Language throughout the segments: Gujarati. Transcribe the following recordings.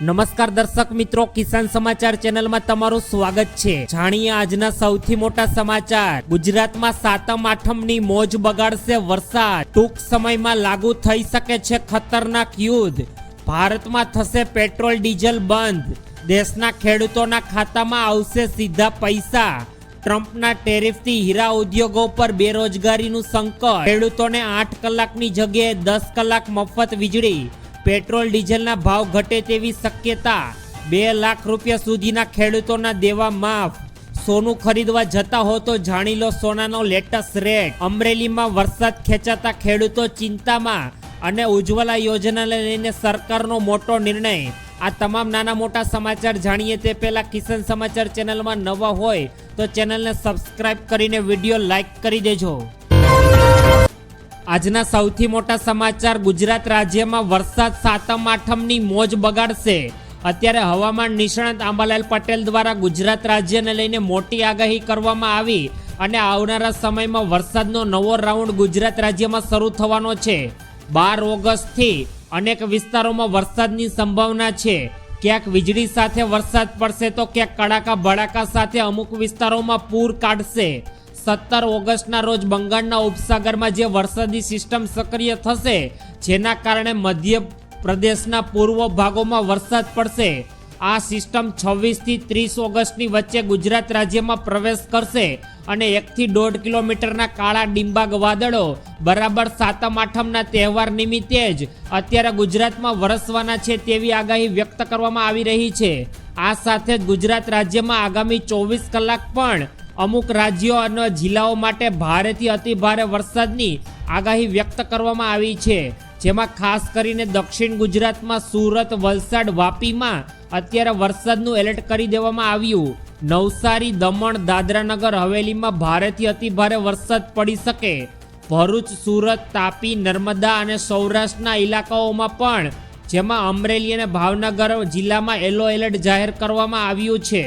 નમસ્કાર દર્શક મિત્રો, કિસાન સમાચાર ચેનલમાં તમારું સ્વાગત છે. જાણીએ આજના સૌથી મોટા સમાચાર. ગુજરાતમાં સાતમ આઠમની મોજ બગાડશે વરસાદ. ટૂંક સમયમાં લાગુ થઈ શકે છે ખતરનાક યુદ્ધ. ભારતમાં થશે પેટ્રોલ, ડીઝલ બંધ. દેશના ખેડૂતોના ખાતામાં આવશે સીધા પૈસા. ટ્રમ્પના ટેરિફથી હીરા ઉદ્યોગો પર બેરોજગારીનું સંકટ. ખેડૂતોને આઠ કલાકની જગ્યાએ દસ કલાક મફત વીજળી. પેટ્રોલ, ડીઝલના ભાવ ઘટે તેવી શક્યતા. બે લાખ રૂપિયા સુધીના ખેડૂતોના દેવા માફ. સોનું ખરીદવા જતા હો તો જાણી લો સોનાનો લેટેસ્ટ રેટ. અમરેલીમાં વરસાદ ખેંચાતા ખેડૂતો ચિંતામાં અને ઉજ્જવલા યોજનાને લઈને સરકારનો મોટો નિર્ણય. આ તમામ નાના મોટા સમાચાર જાણીએ તે પહેલાં કિસાન સમાચાર ચેનલમાં નવા હોય તો ચેનલને સબસ્ક્રાઇબ કરીને વીડિયો લાઈક કરી દેજો. આજના સૌથી મોટા સમાચાર ગુજરાત રાજ્યમાં વરસાદ સાતમ આઠમની મોજ બગાડશે. અત્યારે હવામાન નિષ્ણાત આંબાલાલ પટેલ દ્વારા ગુજરાત રાજ્યને લઈને મોટી આગાહી કરવામાં આવી અને આવનારા સમયમાં વરસાદનો નવો રાઉન્ડ ગુજરાત રાજ્યમાં શરૂ થવાનો છે. બાર ઓગસ્ટથી અનેક વિસ્તારોમાં વરસાદની સંભાવના છે. ક્યાંક વીજળી સાથે વરસાદ પડશે તો ક્યાંક કડાકા ભડાકા સાથે અમુક વિસ્તારોમાં પૂર કાઢશે. સત્તર ઓગસ્ટના રોજ બંગાળના ઉપસાગરમાં જે વરસાદી સિસ્ટમ સક્રિય થશે, જેના કારણે મધ્ય પ્રદેશના પૂર્વ ભાગોમાં વરસાદ પડશે. આ સિસ્ટમ છવ્વીસથી ત્રીસ ઓગસ્ટની વચ્ચે ગુજરાત રાજ્યમાં પ્રવેશ કરશે અને એકથી દોઢ કિલોમીટરના કાળા ડિંબાગ વાદળો, બરાબર સાતમ આઠમના તહેવાર નિમિત્તે જ અત્યારે ગુજરાતમાં વરસવાના છે તેવી આગાહી વ્યક્ત કરવામાં આવી રહી છે. આ સાથે જ ગુજરાત રાજ્યમાં આગામી ચોવીસ કલાક પણ અમુક રાજ્યો અને જિલ્લાઓ માટે ભારેથી અતિ ભારે વરસાદની આગાહી વ્યક્ત કરવામાં આવી છે. જેમાં ખાસ કરીને દક્ષિણ ગુજરાતમાં સુરત, વલસાડ, વાપીમાં અત્યારે વરસાદનું એલર્ટ કરી દેવામાં આવ્યું. નવસારી, દમણ, દાદરાનગર હવેલીમાં ભારેથી અતિ ભારે વરસાદ પડી શકે. ભરૂચ, સુરત, તાપી, નર્મદા અને સૌરાષ્ટ્રના ઇલાકાઓમાં પણ, જેમાં અમરેલી અને ભાવનગર જિલ્લામાં યલો એલર્ટ જાહેર કરવામાં આવ્યું છે.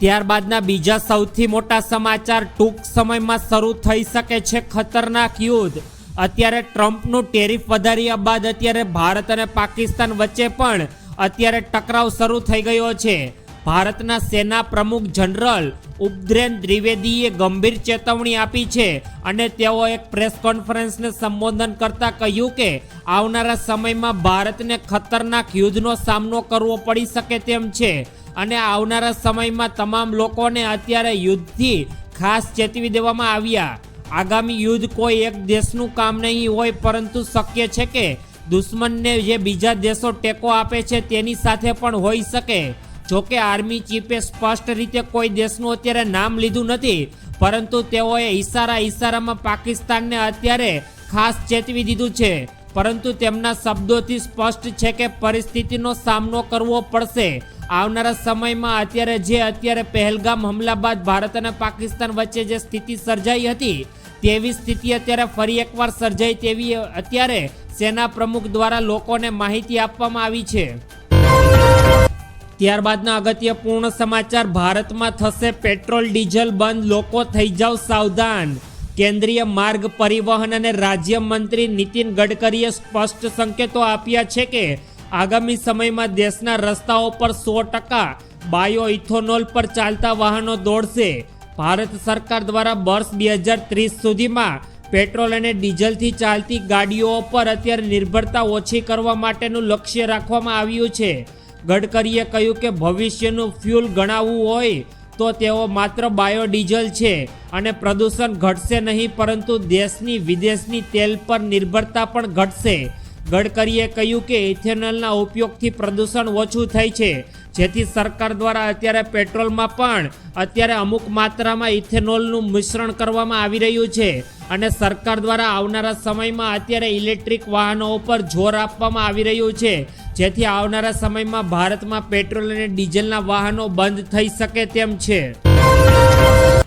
ત્યારબાદના બીજા સૌથી મોટા સમાચાર ટૂંક સમયમાં શરૂ થઈ શકે છે ખતરનાક યુદ્ધ. અત્યારે ટ્રમ્પનું ટેરિફ વધાર્યા બાદ અત્યારે ભારત અને પાકિસ્તાન વચ્ચે પણ અત્યારે ટકરાવ શરૂ થઈ ગયો છે. ભારતના સેના પ્રમુખ જનરલ ઉપદ્રેન દ્વિવેદીએ ગંભીર ચેતવણી આપી છે અને તેઓ એક પ્રેસ કોન્ફરન્સને સંબોધન કરતા કહ્યું કે આવનારા સમયમાં ભારતને ખતરનાક યુદ્ધનો સામનો કરવો પડી શકે તેમ છે અને આવનારા સમયમાં તમામ લોકોને અત્યારે યુદ્ધથી ખાસ ચેતવી દેવામાં આવ્યા. આગામી યુદ્ધ કોઈ એક દેશનું કામ નહીં હોય પરંતુ શક્ય છે કે દુશ્મનને જે બીજા દેશો ટેકો આપે છે તેની સાથે પણ હોઈ શકે. જોકે આર્મી ચીફે સ્પષ્ટ રીતે કોઈ દેશનું અત્યારે નામ લીધું નથી, પરંતુ તેઓએ ઈશારા ઈશારામાં પાકિસ્તાનને અત્યારે ખાસ ચેતવી દીધું છે. પરંતુ તેમના શબ્દોથી સ્પષ્ટ છે કે પરિસ્થિતિનો સામનો કરવો પડશે. આવનારા સમયમાં અત્યારે જે અત્યારે પહેલગામ હમલા બાદ ભારત અને પાકિસ્તાન વચ્ચે જે સ્થિતિ સર્જાઈ હતી, તેવી સ્થિતિ અત્યારે ફરી એકવાર સર્જાઈ તેવી અત્યારે સેના પ્રમુખ દ્વારા લોકોને માહિતી આપવામાં આવી છે. ત્યારબાદના અગત્યપૂર્ણ સમાચાર, ભારતમાં થશે પેટ્રોલ, ડીઝલ બંધ, લોકો થઈ જાવ સાવધાન. કેન્દ્રીય માર્ગ પરિવહન અને રાજ્ય મંત્રી નીતિન ગડકરીએ સ્પષ્ટ સંકેતો આપ્યા છે કે, આગામી સમયમાં દેશના રસ્તાઓ પર સો ટકા બાયો ઇથોનોલ પર ચાલતા વાહનો દોડશે. ભારત સરકાર દ્વારા વર્ષ બે હજાર ત્રીસ સુધીમાં પેટ્રોલ અને ડીઝલથી ચાલતી ગાડીઓ પર અત્યારે નિર્ભરતા ઓછી કરવા માટેનું લક્ષ્ય રાખવામાં આવ્યું છે. ગડકરીએ કહ્યું કે ભવિષ્યનું ફ્યુલ ગણાવવું હોય તો તેઓ માત્ર બાયોડીઝલ છે અને પ્રદૂષણ ઘટશે નહીં, પરંતુ દેશની વિદેશની તેલ પર નિર્ભરતા પણ ઘટશે. ગડકરીએ કહ્યું કે ઇથેનોલના ઉપયોગથી પ્રદૂષણ ઓછું થાય છે, જેથી સરકાર દ્વારા અત્યારે પેટ્રોલમાં પણ અત્યારે અમુક માત્રામાં ઇથેનોલનું મિશ્રણ કરવામાં આવી રહ્યું છે અને સરકાર દ્વારા આવનારા સમયમાં અત્યારે ઇલેક્ટ્રિક વાહનો ઉપર જોર આપવામાં આવી રહ્યું છે. જેથી આવનારા સમયમાં ભારતમાં પેટ્રોલ અને ડીઝલના વાહનો બંધ થઈ શકે તેમ છે.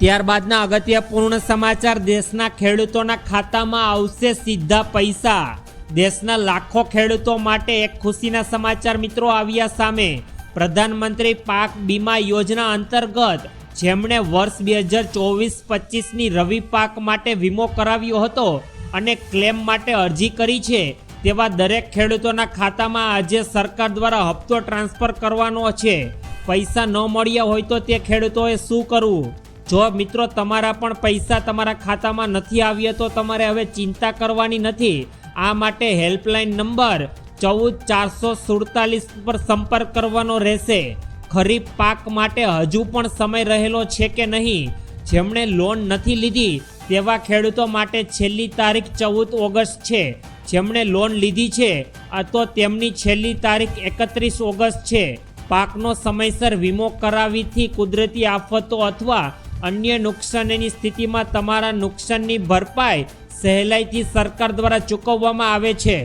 ત્યારબાદના અગત્યપૂર્ણ સમાચાર, દેશના ખેડૂતોના ખાતામાં આવશે સીધા પૈસા. દેશના લાખો ખેડૂતો માટે એક ખુશીના સમાચાર મિત્રો આવ્યા સામે. પ્રધાનમંત્રી પાક બીમા યોજના અંતર્ગત જેમણે વર્ષ બે હજાર ચોવીસ પચીસની રવિ પાક માટે વીમો કરાવ્યો હતો અને ક્લેમ માટે અરજી કરી છે તેવા દરેક ખેડૂતોના ખાતામાં આજે સરકાર દ્વારા હપ્તો ટ્રાન્સફર કરવાનો છે. પૈસા ન મળ્યા હોય તો તે ખેડૂતોએ શું કરવું? જો મિત્રો તમારા પણ પૈસા તમારા ખાતામાં નથી આવ્યા તો તમારે હવે ચિંતા કરવાની નથી. આ માટે હેલ્પલાઇન નંબર ચૌદ ચારસો સુડતાલીસ પર સંપર્ક કરવાનો રહેશે. ખરીફ પાક માટે હજુ પણ સમય રહેલો છે કે નહીં? જેમણે લોન નથી લીધી તેવા ખેડૂતો માટે છેલ્લી તારીખ ચૌદ ઓગસ્ટ છે. જેમણે લોન લીધી છે અથવા તેમની છેલ્લી તારીખ એકત્રીસ ઓગસ્ટ છે. પાકનો સમયસર વીમો કરાવીથી કુદરતી આફતો અથવા અન્ય નુકસાનની સ્થિતિમાં તમારા નુકસાનની ભરપાઈ સહેલાઈથી સરકાર દ્વારા ચૂકવવામાં આવે છે.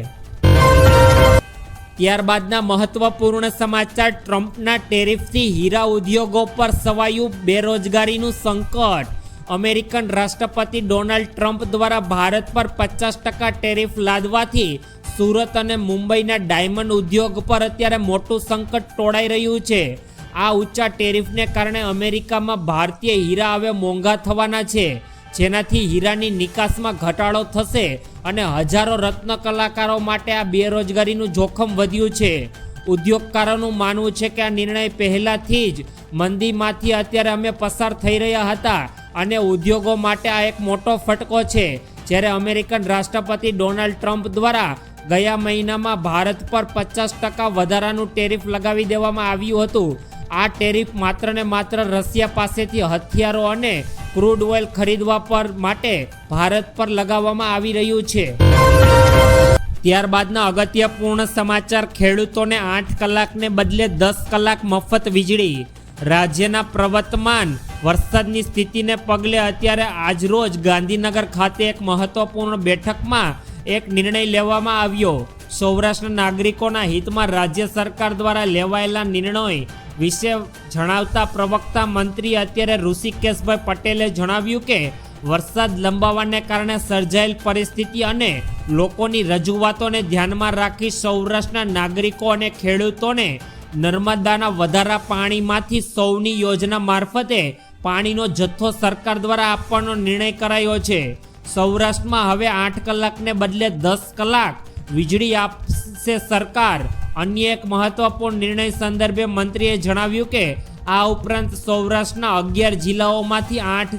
ત્યારબાદના મહત્વપૂર્ણ સમાચાર, ટ્રમ્પના ટેરિફથી હીરા ઉદ્યોગો પર સવાયું બેરોજગારીનું સંકટ. અમેરિકન રાષ્ટ્રપતિ ડોનાલ્ડ ટ્રમ્પ દ્વારા ભારત પર પચાસ ટકા ટેરિફ લાદવાથી સુરત અને મુંબઈના ડાયમંડ ઉદ્યોગ પર અત્યારે મોટું સંકટ તોડાઈ રહ્યું છે. આ ઊંચા ટેરિફને કારણે અમેરિકામાં ભારતીય હીરા હવે મોંઘા થવાના છે. જેનાથી હીરાની નિકાસમાં ઘટાડો થશે અને હજારો રત્ન કલાકારો માટે આ બેરોજગારીનું જોખમ વધ્યું છે. ઉદ્યોગકારોનું માનવું છે કે આ નિર્ણય પહેલાથી જ મંદીમાંથી અત્યારે અમે પસાર થઈ રહ્યા હતા. અને ઉદ્યોગો માટે આ એક મોટો ફટકો છે, જ્યારે અમેરિકન રાષ્ટ્રપતિ ડોનાલ્ડ ટ્રમ્પ દ્વારા ગયા મહિનામાં ભારત પર પચાસ ટકા વધારાનું ટેરિફ લગાવી દેવામાં આવ્યું હતું. આ ટેરિફ માત્ર ને માત્ર રશિયા પાસેથી હથિયારો અને ક્રૂડ ઓઇલ ખરીદવા પર માટે ભારત પર લગાવવામાં આવી રહ્યું છે. ત્યારબાદના અગત્યપૂર્ણ સમાચાર ખેડૂતોને આઠ કલાકને બદલે દસ કલાક મફત વીજળી. રાજ્યના પ્રવર્તમાન વરસાદની સ્થિતિને પગલે અત્યારે આજરોજ ગાંધીનગર ખાતે એક મહત્વપૂર્ણ બેઠકમાં એક નિર્ણય લેવામાં આવ્યો. સૌરાષ્ટ્રના નાગરિકોના હિતમાં રાજ્ય સરકાર દ્વારા લેવાયેલા નિર્ણય વિશે જણાવતા પ્રવક્તા મંત્રી અત્યારે ઋષિકેશભાઈ પટેલે જણાવ્યું કે, વરસાદ લંબાવાને કારણે સર્જાયેલ પરિસ્થિતિ અને લોકોની રજૂઆતોને ધ્યાનમાં રાખી સૌરાષ્ટ્રના નાગરિકો અને ખેડૂતોને નર્મદાના વધારા પાણીમાંથી સૌની યોજના મારફતે પાણીનો જથ્થો સરકાર દ્વારા આપવાનો નિર્ણય કરાયો છે. સૌરાષ્ટ્રમાં હવે આઠ કલાકને બદલે દસ કલાક વીજળી આપશે સરકાર. અન્ય એક મહત્વપૂર્ણ નિર્ણય સંદર્ભે મંત્રીએ જણાવ્યું કે, આ ઉપરાંત સૌરાષ્ટ્રના અગિયાર જિલ્લાઓમાંથી આઠ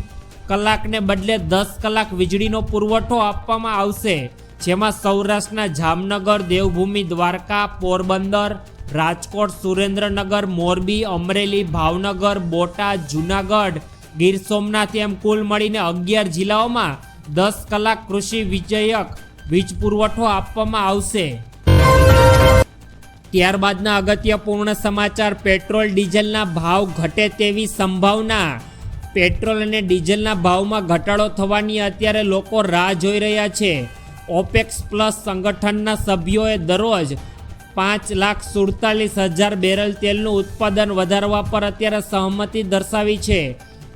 કલાકને બદલે દસ કલાક વીજળીનો પુરવઠો આપવામાં આવશે. જેમાં સૌરાષ્ટ્રના જામનગર, દેવભૂમિ, દ્વારકા, પોરબંદર રાજકોટ, સુરેન્દ્રનગર, મોરબી, અમરેલી, ભાવનગર, બોટાદ, જુનાગઢ, ગીર સોમનાથ એમ કુલ મળીને અગિયાર જિલ્લાઓમાં દસ કલાક કૃષિ વિજયક વીજ પુરવઠો આપવામાં આવશે. ત્યારબાદના અગત્યપૂર્ણ સમાચાર, પેટ્રોલ ડીઝલના ભાવ ઘટે તેવી સંભાવના. પેટ્રોલ અને ડીઝલના ભાવમાં ઘટાડો થવાની અત્યારે લોકો રાહ જોઈ રહ્યા છે. ઓપેક્સ પ્લસ સંગઠનના સભ્યોએ દરરોજ પાંચ લાખ સુડતાલીસ હજાર બેરલ તેલનું ઉત્પાદન વધારવા પર અત્યારે સહમતિ દર્શાવી છે.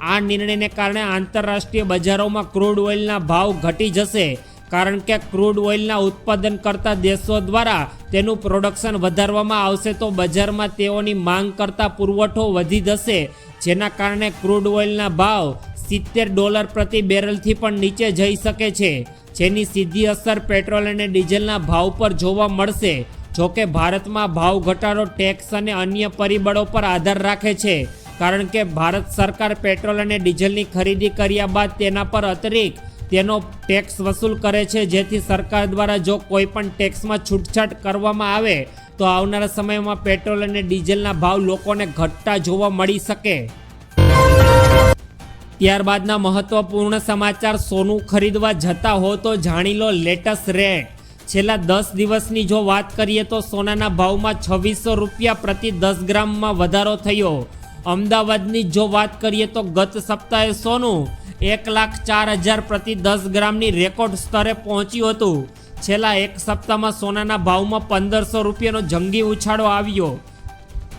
આ નિર્ણયને કારણે આંતરરાષ્ટ્રીય બજારોમાં ક્રૂડ ઓઇલના ભાવ ઘટી જશે, કારણ કે ક્રૂડ ઓઇલના ઉત્પાદન કરતા દેશો દ્વારા તેનું પ્રોડક્શન વધારવામાં આવશે તો બજારમાં તેઓની માંગ કરતા પુરવઠો વધી જશે, જેના કારણે ક્રૂડ ઓઇલના ભાવ સિત્તેર ડોલર પ્રતિ બેરલથી પણ નીચે જઈ શકે છે, જેની સીધી અસર પેટ્રોલ અને ડીઝલના ભાવ પર જોવા મળશે. જોકે ભારતમાં ભાવ ઘટાડો ટેક્સ અને અન્ય પરિબળો પર આધાર રાખે છે, કારણ કે ભારત સરકાર પેટ્રોલ અને ડીઝલની ખરીદી કર્યા બાદ તેના પર અતિરિક્ત તેનો ટેક્સ વસૂલ કરે છે. જેથી સરકાર દ્વારા જો કોઈ પણ ટેક્સમાં છૂટછાટ કરવામાં આવે, તો આવનારા સમયમાં પેટ્રોલ અને ડીઝલના ભાવ લોકોને ઘટતા જોવા મળી શકે. ત્યારબાદના મહત્વપૂર્ણ સમાચાર, સોનું ખરીદવા જતા હો તો જાણી લો લેટેસ્ટ રેટ છેલ્લા દસ દિવસની જો વાત કરીએ તો સોનાના ભાવમાં છવ્વીસો રૂપિયા પ્રતિ દસ ગ્રામમાં વધારો થયો. અમદાવાદની જો વાત કરીએ તો ગત સપ્તાહે સોનું એક લાખ ચાર હજાર પ્રતિ દસ ગ્રામની રેકોર્ડ સ્તરે પહોંચ્યું હતું. છેલ્લા એક સપ્તાહમાં સોનાના ભાવમાં પંદરસો રૂપિયાનો જંગી ઉછાળો આવ્યો.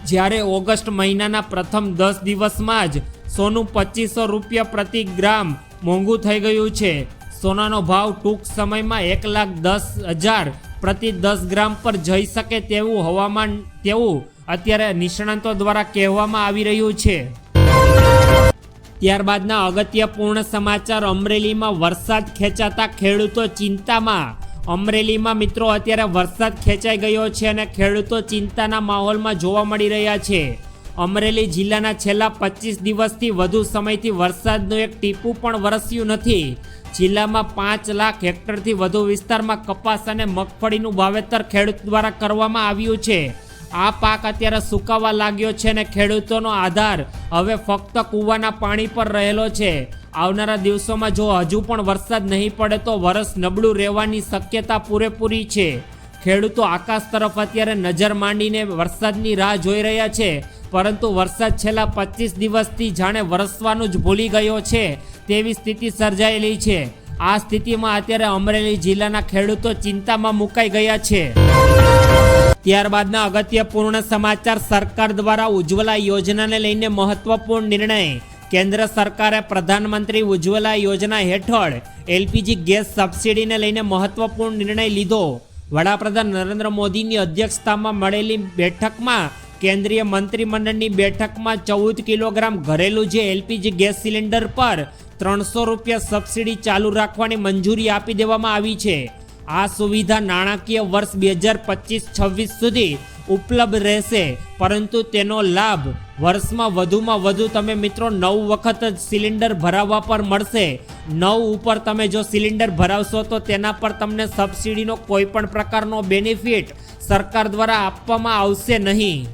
જ્યારે ઓગસ્ટ મહિનાના પ્રથમ દસ દિવસમાં જ સોનું પચીસો રૂપિયા પ્રતિ ગ્રામ મોંઘું થઈ ગયું છે. સોનાનો ભાવ ટૂંક સમયમાં એક લાખ દસ હજાર પ્રતિ દસ ગ્રામ પર જઈ શકે તેવું હવામાન, તેવું અત્યારે નિષ્ણાંતો દ્વારા કહેવામાં આવી રહ્યું છે. ત્યારબાદના અગત્યપૂર્ણ સમાચાર અમરેલીમાં વરસાદ ખેંચાતા ખેડૂતો ચિંતામાં. અમરેલીમાં મિત્રો, અત્યારે વરસાદ ખેંચાઈ ગયો છે અને ખેડૂતો ચિંતાના માહોલમાં જોવા મળી રહ્યા છે. અમરેલી જિલ્લાના છેલ્લા પચીસ દિવસથી વધુ સમયથી વરસાદનું એક ટીપું પણ વરસ્યું નથી. જિલ્લામાં પાંચ લાખ હેક્ટરથી વધુ વિસ્તારમાં કપાસ અને મગફળીનું વાવેતર ખેડૂત દ્વારા કરવામાં આવ્યું છે. આ પાક અત્યારે સુકાવા લાગ્યો છે અને ખેડૂતોનો આધાર હવે ફક્ત કૂવાના પાણી પર રહેલો છે. આવનારા દિવસોમાં જો હજુ પણ વરસાદ નહીં પડે તો વરસ નબળું રહેવાની શક્યતા પૂરેપૂરી છે. ખેડૂતો આકાશ તરફ અત્યારે નજર માંડીને વરસાદની રાહ જોઈ રહ્યા છે. પરંતુ વરસાદ છેલ્લા પચીસ દિવસથી જાણે વરસવાનું જ ભૂલી ગયો છે, તેવી સ્થિતિ સર્જાયેલી છે. આ સ્થિતિમાં અત્યારે અમરેલી જિલ્લાના ખેડૂતો ચિંતામાં મુકાઈ ગયા છે. ત્યારબાદના અગત્યપૂર્ણ સમાચાર સરકાર દ્વારા ઉજ્જવલા યોજનાને લઈને મહત્વપૂર્ણ નિર્ણય. કેન્દ્ર સરકારે પ્રધાનમંત્રી ઉજ્જવલા યોજના હેઠળ એલપીજી ગેસ સબસિડીને લઈને મહત્વપૂર્ણ નિર્ણય લીધો. વડાપ્રધાન નરેન્દ્ર મોદીની અધ્યક્ષતામાં મળેલી બેઠકમાં કેન્દ્રીય મંત્રીમંડળની બેઠકમાં ચૌદ કિલોગ્રામ ઘરેલું જે એલપીજી ગેસ સિલિન્ડર પર ત્રણસો રૂપિયા સબસિડી ચાલુ રાખવાની મંજૂરી આપી દેવામાં આવી છે. આ સુવિધા નાણાકીય વર્ષ બે હજાર પચીસ છવ્વીસ સુધી ઉપલબ્ધ રહેશે, પરંતુ તેનો લાભ વર્ષમાં વધુમાં વધુ તમે મિત્રો નવ વખત જ સિલિન્ડર ભરાવવા પર મળશે. નવ ઉપર તમે જો સિલિન્ડર ભરાવશો તો તેના પર તમને સબસિડીનો કોઈ પણ પ્રકારનો બેનિફિટ સરકાર દ્વારા આપવામાં આવશે નહીં.